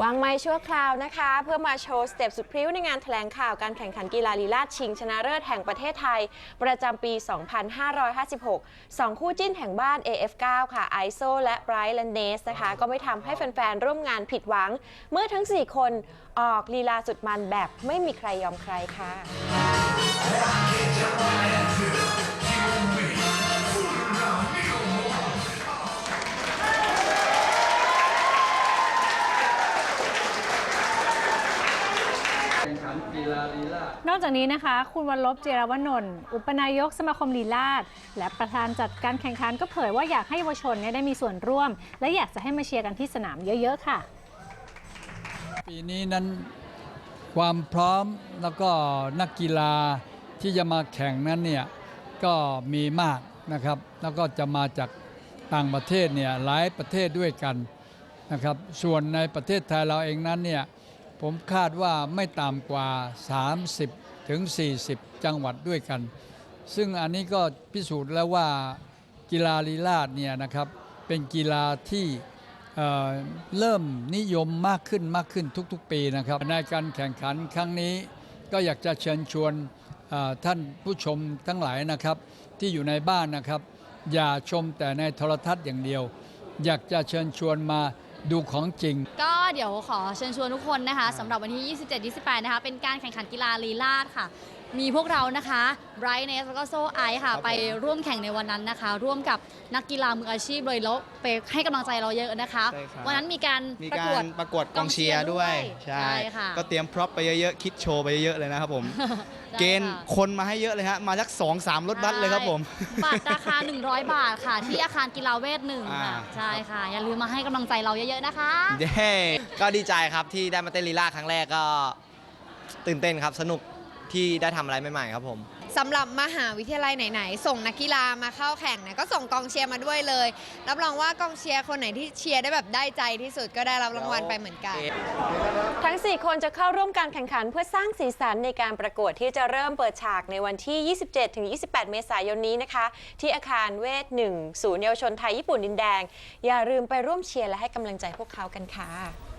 วางไม้ชั่วคราวนะคะ เพื่อมาโชว์สเต็ปสุดพริ้วในงานแถลงข่าวการแข่งขันกีฬาลีลาดชิง ชนะเลิศแห่งประเทศไทย ประจำปี 2556สองคู่จิ้นแห่งบ้าน AF9 ค่ะไอโซและไบรท์แลนเนสนะคะ ก็ไม่ทำให้แฟน ๆ ร่วมงานผิดหวัง เมื่อทั้ง 4 คนออกลีลาสุดมันแบบไม่มีใครยอมใครค่ะ ข่งขันกีฬาลีลาศนอกจากนี้นะคะ คุณวันลบเจรวนนท์อุปนายกสมาคมลีลาศและประธานจัดการแข่งขันก็เผยว่าอยากให้เยาวชนเนี่ยได้มีส่วนร่วม และอยากจะให้มาเชียร์กันที่สนามเยอะ ๆ ค่ะ ปีนี้นั้นความพร้อมแล้วก็นักกีฬาที่จะมาแข่งนั้นเนี่ยก็มีมากนะครับ แล้วก็จะมาจากต่างประเทศเนี่ยหลายประเทศด้วยกันนะครับ ส่วนในประเทศไทยเราเองนั้นเนี่ย ผมคาดว่าไม่ต่ำกว่า 30 ถึง 40 จังหวัดด้วยกัน ซึ่งอันนี้ก็พิสูจน์แล้วว่ากีฬาลีลาศเนี่ยนะครับเป็นกีฬาที่เเริ่มนิยมมากขึ้นมากขึ้นทุกๆ ปีนะครับ ในการแข่งขันครั้งนี้ก็อยากจะเชิญชวนท่านผู้ชมทั้งหลายนะครับ ที่อยู่ในบ้านนะครับ อย่าชมแต่ในโทรทัศน์อย่างเดียว อยากจะเชิญชวนมา ดูของจริง ก็เดี๋ยวขอเชิญชวนทุกคนนะคะสำหรับวันที่ 27-28 นะคะ เป็นการแข่งขันกีฬาลีลาดค่ะ มีพวกเรานะคะไบรท์เนสแล้วก็โซไอซ์ค่ะไปร่วมแข่งในวันนั้นนะคะ ร่วมกับนักกีฬามืออาชีพเลยแล้วไปให้กำลังใจเราเยอะนะคะ ใช่ครับ วันนั้นมีการมีประกากวดรประกวดกองเชียร์ด้วย ใช่ ใช่ค่ะ ก็เตรียมพร็อพไปเยอะๆ คิดโชว์ไปเยอะๆเลยนะครับผม ได้เกณฑ์ค่ะคนมาให้เยอะเลยฮะ มาสักสองสามรถบัสเลยครับผมบัตรราคา 100 บาทค่ะ ที่อาคารกีฬาเวทหนึ่งค่ะอ่า ใช่ค่ะ อย่าลืมมาให้กำลังใจเราเยอะๆนะคะ เย้ ก็ดีใจครับที่ได้มาเต้นลีลาครั้งแรกก็ตื่นเต้นครับสนุก ที่ได้ทำอะไรใหม่ๆครับผม สำหรับมหาวิทยาลัยไหนๆ ส่งนักกีฬามาเข้าแข่งเนี่ยก็ส่งกองเชียร์มาด้วยเลย รับรองว่ากองเชียร์คนไหนที่เชียร์ได้แบบได้ใจที่สุดก็ได้รับรางวัลไปเหมือนกัน ทั้ง 4 คนจะเข้าร่วมการแข่งขันเพื่อสร้างสีสันในการประกวดที่จะเริ่มเปิดฉากในวันที่ 27-28 เมษายนนี้นะคะ ที่อาคารเวท 1 ศูนย์เยาวชนไทยญี่ปุ่นดินแดง อย่าลืมไปร่วมเชียร์และให้กำลังใจพวกเขากันค่ะ